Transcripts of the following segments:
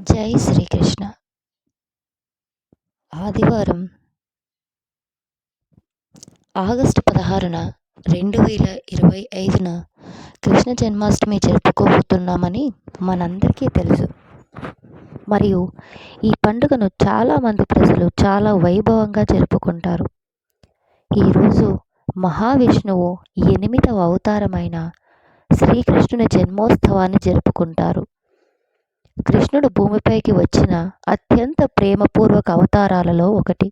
జై శ్రీకృష్ణ. ఆదివారం ఆగస్టు పదహారున రెండు వేల ఇరవై ఐదున కృష్ణ జన్మాష్టమి జరుపుకోబోతున్నామని మనందరికీ తెలుసు. మరియు ఈ పండుగను చాలామంది ప్రజలు చాలా వైభవంగా జరుపుకుంటారు. ఈరోజు మహావిష్ణువు ఎనిమిదవ అవతారమైన శ్రీకృష్ణుని జన్మోత్సవాన్ని జరుపుకుంటారు. కృష్ణుడు భూమిపైకి వచ్చిన అత్యంత ప్రేమపూర్వక అవతారాలలో ఒకటి.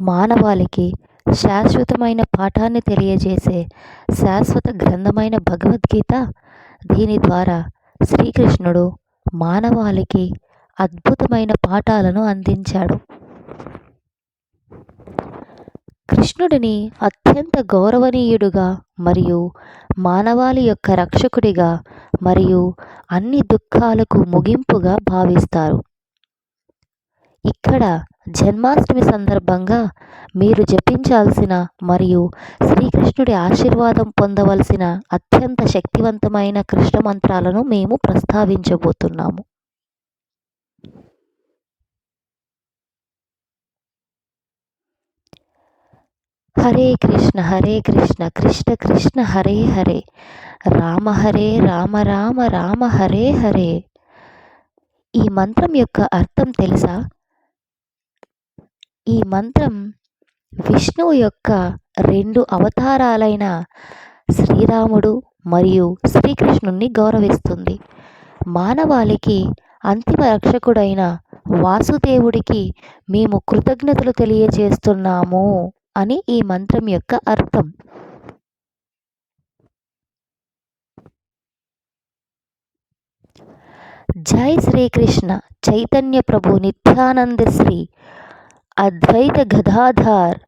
మానవాళికి శాశ్వతమైన పాఠాన్ని తెలియజేసే శాశ్వత గ్రంథమైన భగవద్గీత దీని ద్వారా శ్రీకృష్ణుడు మానవాళికి అద్భుతమైన పాఠాలను అందించాడు. కృష్ణుడిని అత్యంత గౌరవనీయుడుగా మరియు మానవాళి యొక్క రక్షకుడిగా మరియు అన్ని దుఃఖాలకు ముగింపుగా భావిస్తారు. ఇక్కడ జన్మాష్టమి సందర్భంగా మీరు జపించాల్సిన మరియు శ్రీకృష్ణుడి ఆశీర్వాదం పొందవలసిన అత్యంత శక్తివంతమైన కృష్ణ మంత్రాలను మేము ప్రస్తావించబోతున్నాము. హరే కృష్ణ హరే కృష్ణ కృష్ణ కృష్ణ హరే హరే. రామ హరే రామ రామ రామ హరే హరే. ఈ మంత్రం యొక్క అర్థం తెలుసా? ఈ మంత్రం విష్ణువు యొక్క రెండు అవతారాలైన శ్రీరాముడు మరియు శ్రీకృష్ణుణ్ణి గౌరవిస్తుంది. మానవాళికి అంతిమ రక్షకుడైన వాసుదేవుడికి మేము కృతజ్ఞతలు తెలియజేస్తున్నాము. అని ఈ మంత్రం యొక్క అర్థం. జై శ్రీకృష్ణ చైతన్య ప్రభు నిత్యానంద శ్రీ అద్వైత గదాధార్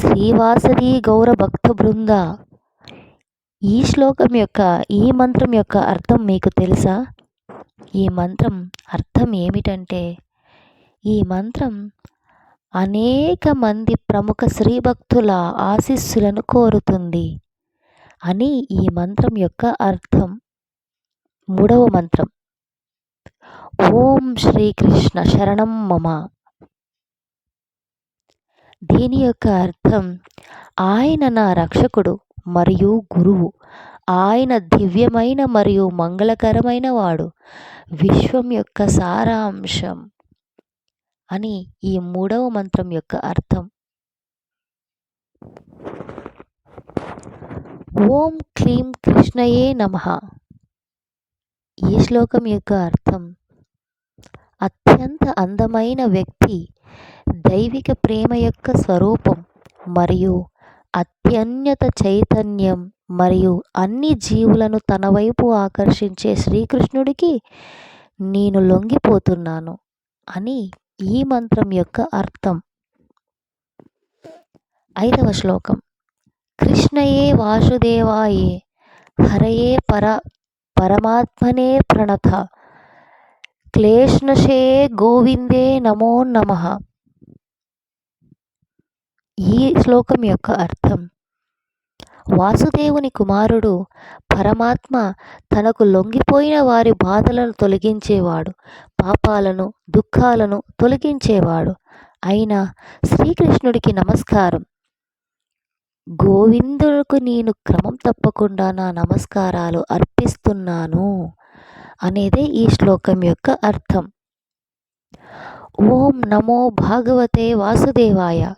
శ్రీవాసది గౌర భక్త బృంద. ఈ శ్లోకం యొక్క ఈ మంత్రం యొక్క అర్థం మీకు తెలుసా? ఈ మంత్రం అర్థం ఏమిటంటే ఈ మంత్రం అనేక మంది ప్రముఖ శ్రీభక్తుల ఆశీస్సులను కోరుతుంది. అని ఈ మంత్రం యొక్క అర్థం. మూడవ మంత్రం. ఓం శ్రీకృష్ణ శరణం మమ. దీని యొక్క అర్థం ఆయన నా రక్షకుడు మరియు గురువు. ఆయన దివ్యమైన మరియు మంగళకరమైన వాడు. విశ్వం యొక్క సారాంశం. అని ఈ మూడవ మంత్రం యొక్క అర్థం. ఓం క్లీం కృష్ణయే నమ. ఈ శ్లోకం యొక్క అర్థం అత్యంత అందమైన వ్యక్తి దైవిక ప్రేమ యొక్క స్వరూపం మరియు అత్యన్యత చైతన్యం మరియు అన్ని జీవులను తన వైపు ఆకర్షించే శ్రీకృష్ణుడికి నేను లొంగిపోతున్నాను అని ఈ మంత్రం యొక్క అర్థం. ఐదవ శ్లోకం. కృష్ణయే వాసుదేవాయే హరయే పర పరమాత్మనే ప్రణత క్లేష్ణశే గోవిందే నమో నమ. ఈ శ్లోకం యొక్క అర్థం. వాసుదేవుని కుమారుడు పరమాత్మ తనకు లొంగిపోయిన వారి బాధలను తొలగించేవాడు పాపాలను దుఃఖాలను తొలగించేవాడు. అయినా శ్రీకృష్ణుడికి నమస్కారం. గోవిందుడికి నేను క్రమం తప్పకుండా నా నమస్కారాలు అర్పిస్తున్నాను అనేదే ఈ శ్లోకం యొక్క అర్థం. ఓం నమో భాగవతే వాసుదేవాయ.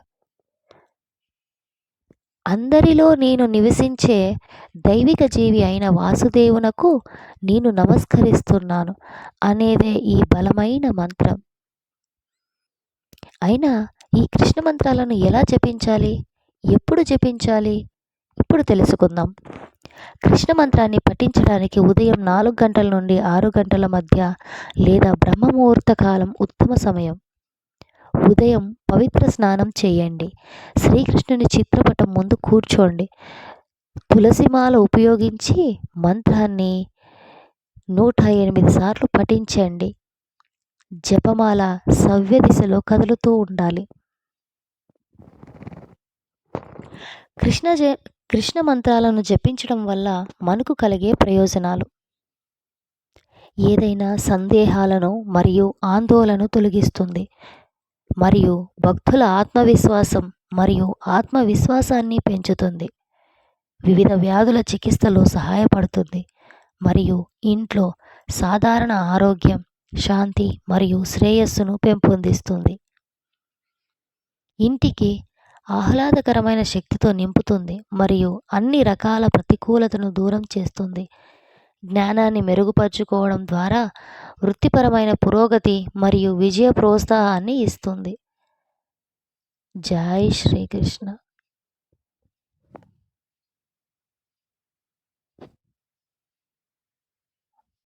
అందరిలో నేను నివసించే దైవిక జీవి అయిన వాసుదేవునకు నేను నమస్కరిస్తున్నాను అనేదే ఈ బలమైన మంత్రం. అయినా ఈ కృష్ణ మంత్రాలను ఎలా జపించాలి? ఎప్పుడు జపించాలి? ఇప్పుడు తెలుసుకుందాం. కృష్ణ మంత్రాన్ని పఠించడానికి ఉదయం నాలుగు గంటల నుండి ఆరు గంటల మధ్య లేదా బ్రహ్మముహూర్త కాలం ఉత్తమ సమయం. ఉదయం పవిత్ర స్నానం చేయండి. శ్రీకృష్ణుని చిత్రపటం ముందు కూర్చోండి. తులసిమాల ఉపయోగించి మంత్రాన్ని నూట ఎనిమిది సార్లు పఠించండి. జపమాల సవ్య దిశలో కదులుతూ ఉండాలి. కృష్ణ జ కృష్ణ మంత్రాలను జపించడం వల్ల మనకు కలిగే ప్రయోజనాలు. ఏదైనా సందేహాలను మరియు ఆందోళన తొలగిస్తుంది. మరియు భక్తుల ఆత్మవిశ్వాసం మరియు ఆత్మవిశ్వాసాన్ని పెంచుతుంది. వివిధ వ్యాధుల చికిత్సలో సహాయపడుతుంది మరియు ఇంట్లో సాధారణ ఆరోగ్యం శాంతి మరియు శ్రేయస్సును పెంపొందిస్తుంది. ఇంటికి ఆహ్లాదకరమైన శక్తితో నింపుతుంది మరియు అన్ని రకాల ప్రతికూలతను దూరం చేస్తుంది. జ్ఞానాన్ని మెరుగుపరుచుకోవడం ద్వారా వృత్తిపరమైన పురోగతి మరియు విజయ ప్రోత్సాహాన్ని ఇస్తుంది. జై శ్రీకృష్ణ.